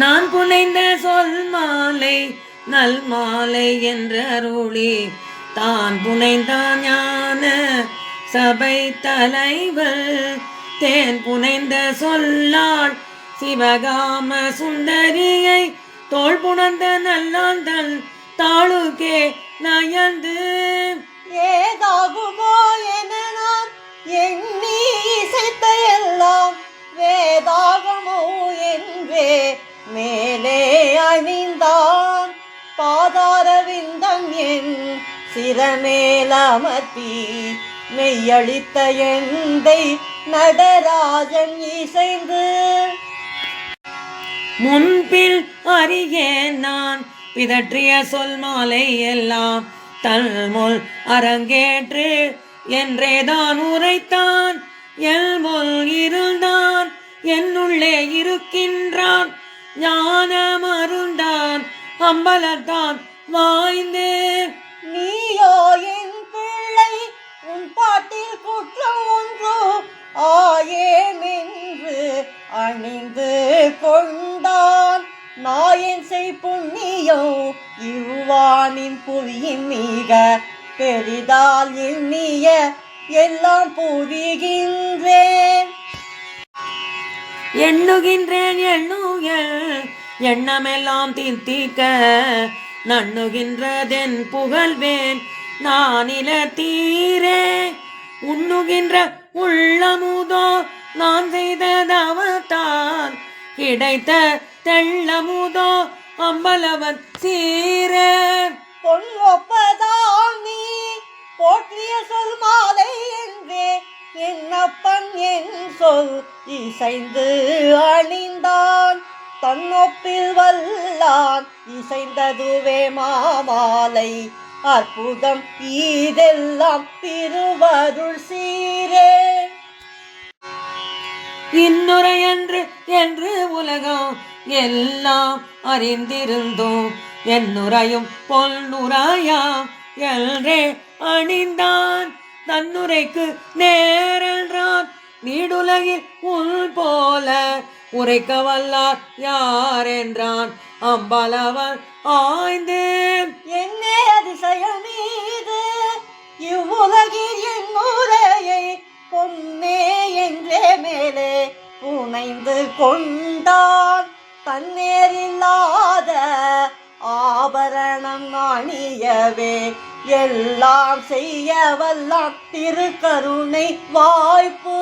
நான் புனைந்த சொல் மாலை நல் மாலை என்ற அருளி. தான் புனைந்தான் ஞான சபை தலைவர் தேன் புனைந்த சொல்லாள் சிவகாம சுந்தரியை தோள் புணர்ந்த நல்லாந்தன் தாளுக்கே நயந்து. பாதாரவிந்தம் என் சிரமேலமர்த்தி மெய்யளித்த எந்தை நடராஜன் இசைந்து. முன்பில் அறியேன் நான் பிதற்றிய சொல் மாலை எல்லாம் தன்முல் அரங்கேற்று என்றேதான் உரைத்தான். எல்முல் இருந்தான் என்னுள்ளே இருக்கின்றான் ஞானம் அருண்டான் அம்பலத்தான் வாய்ந்து. நீயோ என் பிள்ளை உன் பாட்டில் குற்றம் ஒன்று ஆயேமென்று அணிந்து கொண்டான். நாயன் செய் புண்ணியம் இவ்வானின் புரியின் மிக பெரிதால் எண்ணிய எல்லாம் புரிகின்றேன். எண்ணுகின்றேன் எண்ணுகள் எண்ணமெல்லாம் தீர்த்திக்க நண்ணுகின்றதென் புகழ்வேன். நானில தீரே உண்ணுகின்ற உள்ளமுதோ நான் செய்த தவத்தால் கிடைத்த தெள்ளமுதோ அம்பலவன் சீரே. பொன் நீ போற்றிய சொல் மாலை என்றே என்னப்பன் என் சொல் இசைந்து அணிந்தான். தன்னொப்பில் வல்லான் இசைந்ததுவே மாமாலை. அற்புதம் இதெல்லாம் திருவருள் சீரே. இன்னுரையன்று என்று உலகம் எல்லாம் அறிந்திருந்தோம். என்னுரையும் பொன்னுரையாம் என்றே அணிந்தான். தன்னுரைக்கு நேரன்றான். நீடுலகில் உள் போல உரைக்க வல்லார் யார் என்றான் அம்பலவன் ஆய்ந்து. என்ன அதிசயமீது? இவ்வுலகில் என் உரையை பொன்னே என்றே மேலே புனைந்து கொண்டான். தன்னேரில்லாத ஆபரணம் அணியவே எல்லாம் செய்ய வல்லான் திருக்கருணை வாய்ப்பு.